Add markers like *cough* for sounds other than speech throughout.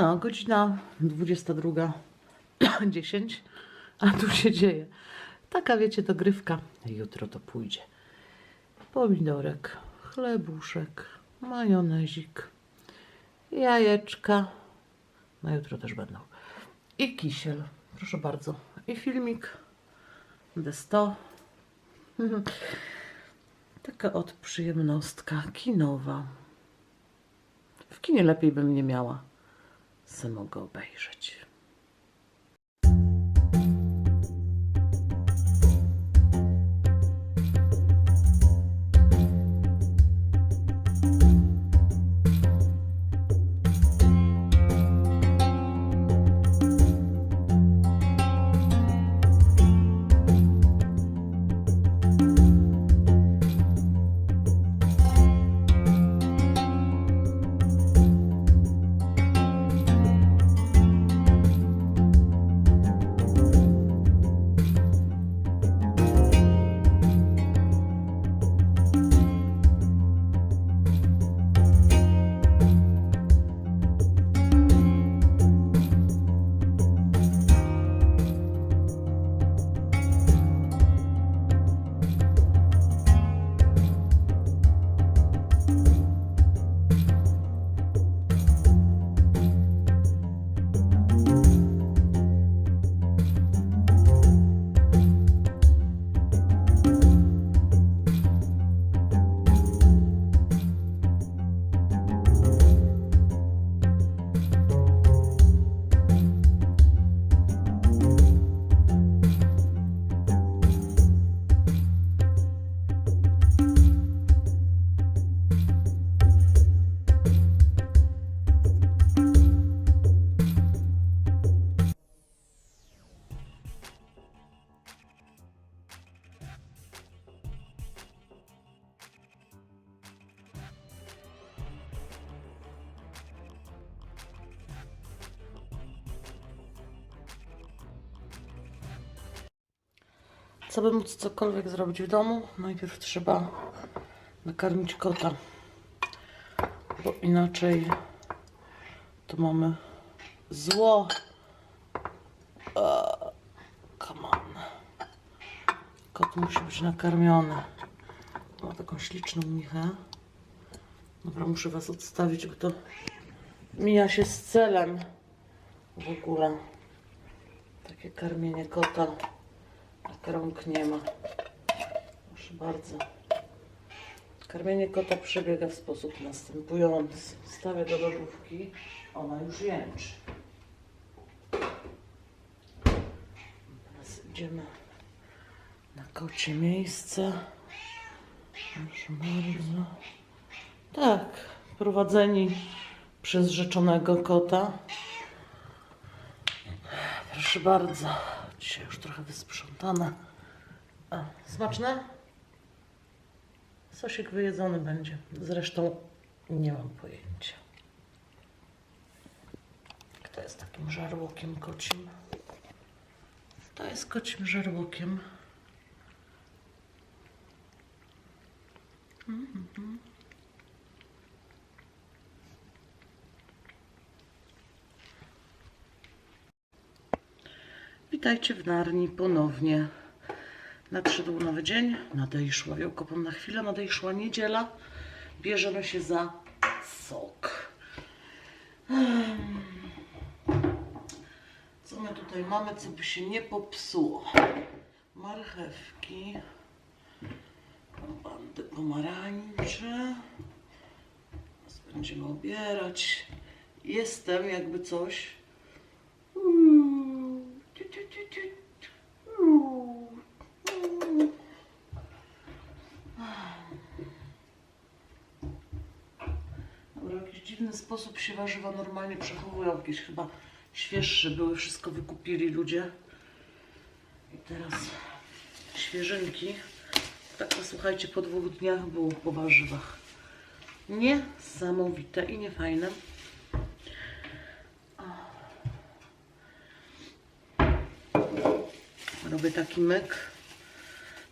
No, godzina 22.10, a tu się dzieje. Taka, wiecie, dogrywka. Jutro to pójdzie. Pomidorek, chlebuszek, majonezik, jajeczka. No jutro też będą. I kisiel. Proszę bardzo. I filmik. D100. *laughs* Taka od przyjemnostka kinowa. W kinie lepiej bym nie miała. Se mogę obejrzeć. Co by móc cokolwiek zrobić w domu, najpierw trzeba nakarmić kota. Bo inaczej to mamy zło. Eee, Come on. Kot musi być nakarmiony. Ma taką śliczną michę. Dobra, muszę Was odstawić, bo to mija się z celem w ogóle. Takie karmienie kota. Tak rąk nie ma. Proszę bardzo. Karmienie kota przebiega w sposób następujący. Stawię do lodówki. Ona już jęczy. Teraz idziemy na kocie miejsce. Proszę bardzo. Tak, prowadzeni przez rzeczonego kota. Proszę bardzo. Dzisiaj już trochę wysprzątane. A, smaczne? Sosik wyjedzony będzie. Zresztą nie mam pojęcia. Kto jest takim żarłokiem kocim? To jest kocim żarłokiem. Mhm. Witajcie w Narni ponownie. Nadszedł nowy dzień, nadejszła, ją kopam na chwilę, nadejszła niedziela. Bierzemy się za sok. Co my tutaj mamy, co by się nie popsuło? Marchewki, bandy pomarańcze. Teraz będziemy obierać. Jestem jakby coś. Uuu, tu, tu, tu, tu, tu. Uuu. Dobra, w jakiś dziwny sposób się warzywa normalnie przechowują. Jakieś chyba świeższe były, wszystko wykupili ludzie. I teraz świeżynki. Tak to słuchajcie, po dwóch dniach było po warzywach. Niesamowite i niefajne. Robię taki myk.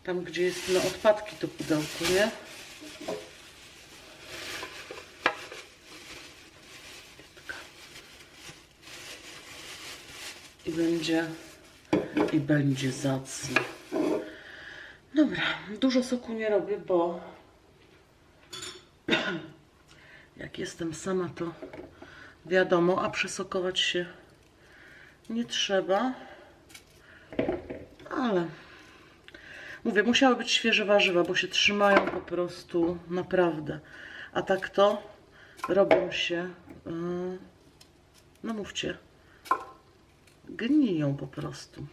Tam, gdzie jest na odpadki to pudełko, nie? Będzie i będzie zacny. Dobra, dużo soku nie robię, bo *clears throat* jak jestem sama, to wiadomo, a przesokować się nie trzeba. Ale mówię, musiały być świeże warzywa, bo się trzymają po prostu naprawdę. A tak to robią się, yy, no mówcie, gniją po prostu.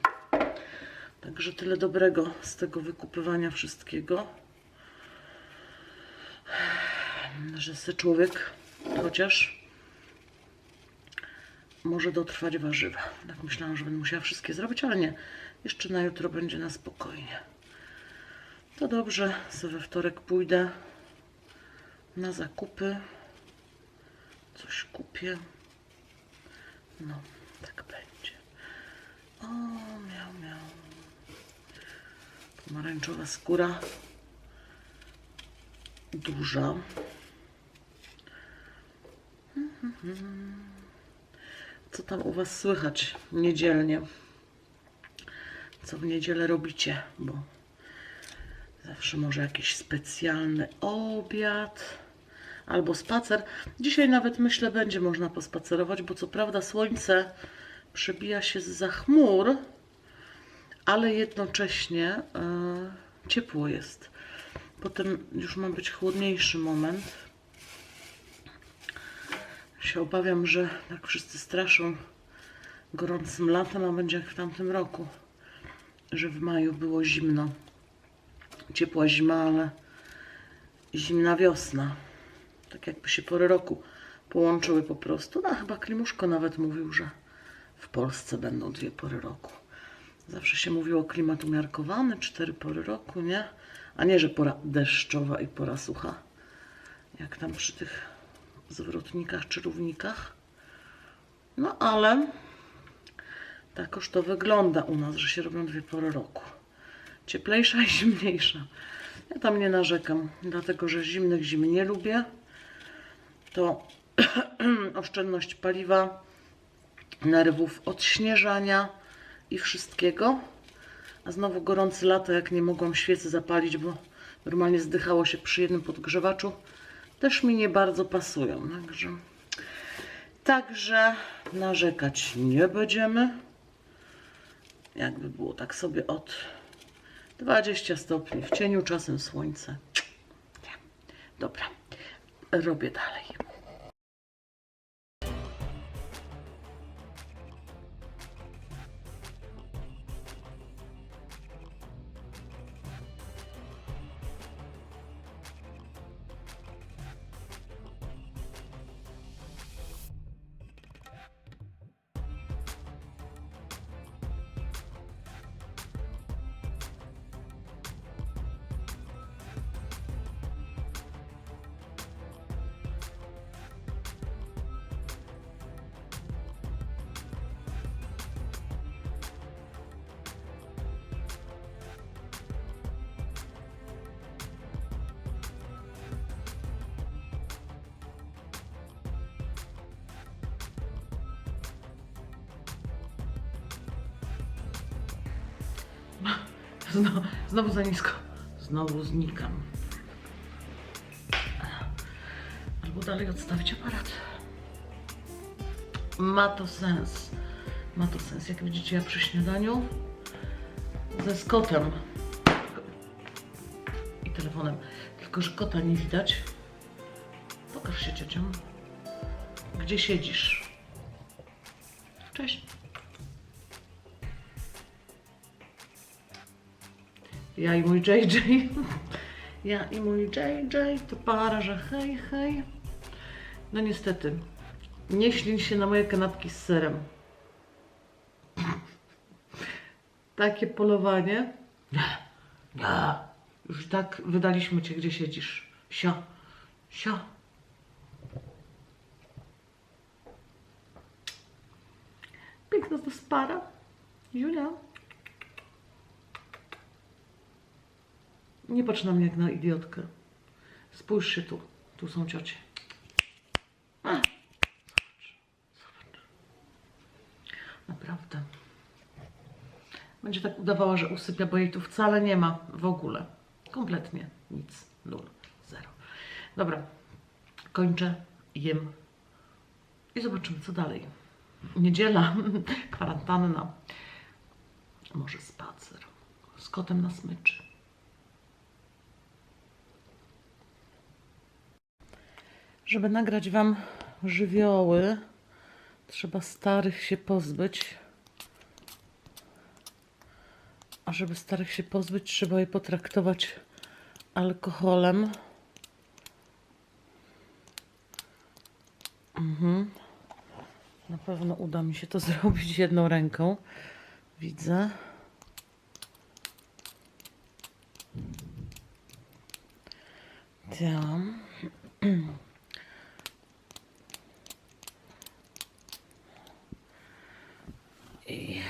Także tyle dobrego z tego wykupywania wszystkiego, że se człowiek chociaż może dotrwać warzywa. Tak myślałam, że będę musiała wszystkie zrobić, ale nie. Jeszcze na jutro będzie na spokojnie. To dobrze, sobie we wtorek pójdę na zakupy. Coś kupię. No. O, miał, miał. Pomarańczowa skóra. Duża. Co tam u Was słychać niedzielnie? Co w niedzielę robicie? Bo zawsze może jakiś specjalny obiad albo spacer. Dzisiaj nawet myślę, będzie można pospacerować, bo co prawda słońce przebija się z chmur, ale jednocześnie e, ciepło jest. Potem już ma być chłodniejszy moment. Się obawiam, że jak wszyscy straszą gorącym latem, a będzie jak w tamtym roku, że w maju było zimno. Ciepła zima, ale zimna wiosna. Tak jakby się pory roku połączyły po prostu. No chyba Klimuszko nawet mówił, że w Polsce będą dwie pory roku. Zawsze się mówiło klimat umiarkowany, cztery pory roku, nie? A nie, że pora deszczowa i pora sucha. Jak tam przy tych zwrotnikach czy równikach. No ale takoż to wygląda u nas, że się robią dwie pory roku. Cieplejsza i zimniejsza. Ja tam nie narzekam, dlatego że zimnych zim nie lubię. To *clears throat* oszczędność paliwa, nerwów, odśnieżania i wszystkiego. A znowu gorące lato, jak nie mogłam świecy zapalić, bo normalnie zdychało się przy jednym podgrzewaczu, też mi nie bardzo pasują. Także, także narzekać nie będziemy. Jakby było tak sobie od 20 stopni w cieniu, czasem słońce. Dobra, robię dalej. Znowu, znowu za nisko. Znowu znikam. Albo dalej odstawić aparat. Ma to sens. Ma to sens. Jak widzicie, ja przy śniadaniu ze Scottem i telefonem. Tylko, że kota nie widać. Pokaż się ciocią. Gdzie siedzisz? Cześć. Ja i mój JJ. Ja i mój JJ to para, że hej, hej. No niestety, nie ślin się na moje kanapki z serem. Takie polowanie. Nie, nie. Już tak wydaliśmy cię, gdzie siedzisz. Sio, sio. Piękna to jest para. Julia. Nie patrz na mnie jak na idiotkę. Spójrz się tu. Tu są ciocie. A, zobacz. Zobacz. Naprawdę. będzie tak udawała, że usypia, bo jej tu wcale nie ma w ogóle. Kompletnie nic. Nul. Zero. Dobra. Kończę. Jem. I zobaczymy, co dalej. Niedziela. *laughs* Kwarantanna. Może spacer. Z kotem na smyczy. Żeby nagrać Wam żywioły, trzeba starych się pozbyć. A żeby starych się pozbyć, trzeba je potraktować alkoholem. Mhm. Na pewno uda mi się to *laughs* zrobić jedną ręką. Widzę. Tam. *clears throat* I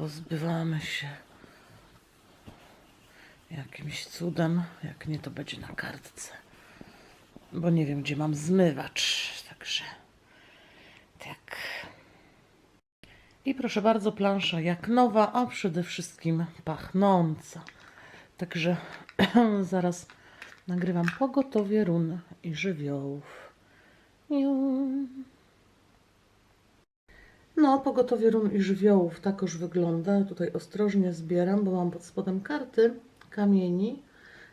pozbywamy się jakimś cudem. Jak nie, to będzie na kartce. Bo nie wiem, gdzie mam zmywacz. Także tak. I proszę bardzo, plansza jak nowa, a przede wszystkim pachnąca. Także *clears throat* zaraz nagrywam pogotowie run i żywiołów. Miu. No, pogotowie run i żywiołów tak już wygląda. Tutaj ostrożnie zbieram, bo mam pod spodem karty kamieni,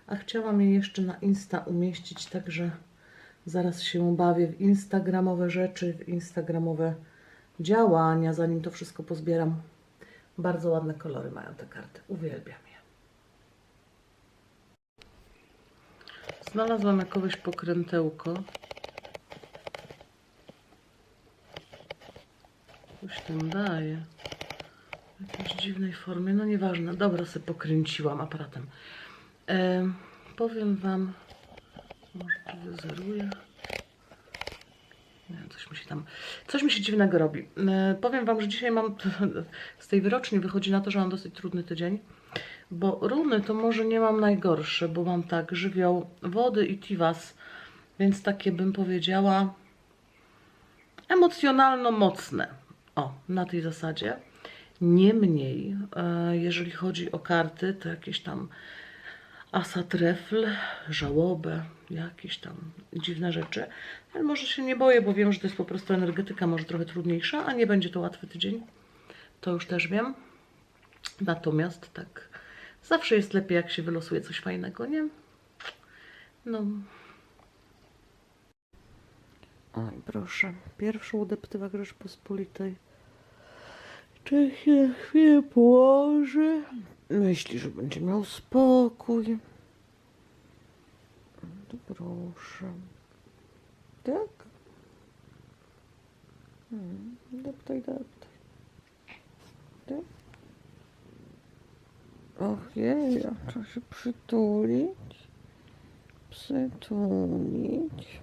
a chciałam je jeszcze na Insta umieścić, także zaraz się bawię w instagramowe rzeczy, w instagramowe działania, zanim to wszystko pozbieram. Bardzo ładne kolory mają te karty, uwielbiam je. Znalazłam jakieś pokrętełko. Coś tam daje. W jakiejś dziwnej formie. No nieważne. Dobra, sobie pokręciłam aparatem. E, powiem Wam... Może wyzeruję. Nie, coś mi się tam... Coś mi się dziwnego robi. E, powiem Wam, że dzisiaj mam... *laughs* Z tej wyroczni wychodzi na to, że mam dosyć trudny tydzień. Bo runy to może nie mam najgorsze, bo mam tak żywioł wody i tiwas, więc takie bym powiedziała emocjonalno mocne. O, na tej zasadzie. Niemniej, e, jeżeli chodzi o karty, to jakieś tam asa trefl, żałobę, jakieś tam dziwne rzeczy. Ale może się nie boję, bo wiem, że to jest po prostu energetyka może trochę trudniejsza, a nie będzie to łatwy tydzień. To już też wiem. Natomiast tak, zawsze jest lepiej, jak się wylosuje coś fajnego, nie? No. Oj, proszę. Pierwszy udeptywak Rzeczpospolitej. Czy się na chwilę położy? Myśli, że będzie miał spokój. To proszę. Tak? Hmm, deptaj, deptaj. Tak? Och jej, trzeba się przytulić. Przytulić.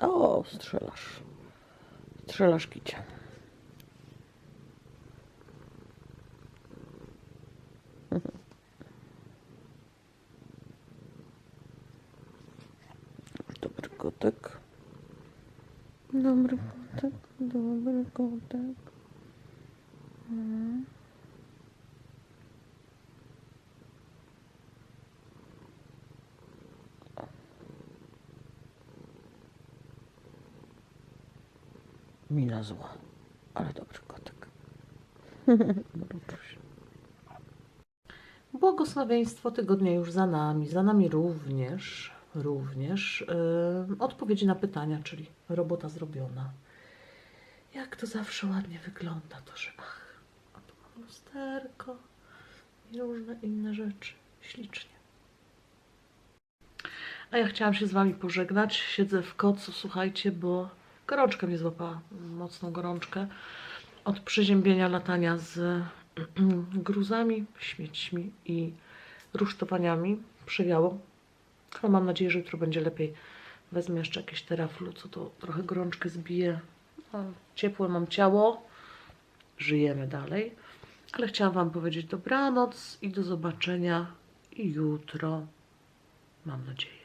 O, strzelasz. Strzelasz kicia. Dobry kotek. Dobry kotek, dobry kotek. Mm. Mina zła, ale dobry kotek. *laughs* Błogosławieństwo tygodnia już za nami. Za nami również, również odpowiedzi na pytania, czyli robota zrobiona. Jak to zawsze ładnie wygląda, to że ach, a tu mam lusterko i różne inne rzeczy. Ślicznie. A ja chciałam się z Wami pożegnać. Siedzę w kocu, słuchajcie, bo gorączka mnie złapała, mocną gorączkę. Od przeziębienia latania z *clears throat* gruzami, śmiećmi i rusztowaniami przewiało. Ale mam nadzieję, że jutro będzie lepiej. Wezmę jeszcze jakieś teraflu, co to trochę gorączkę zbije. No, ciepłe mam ciało. Żyjemy dalej. Ale chciałam Wam powiedzieć dobranoc i do zobaczenia jutro. Mam nadzieję.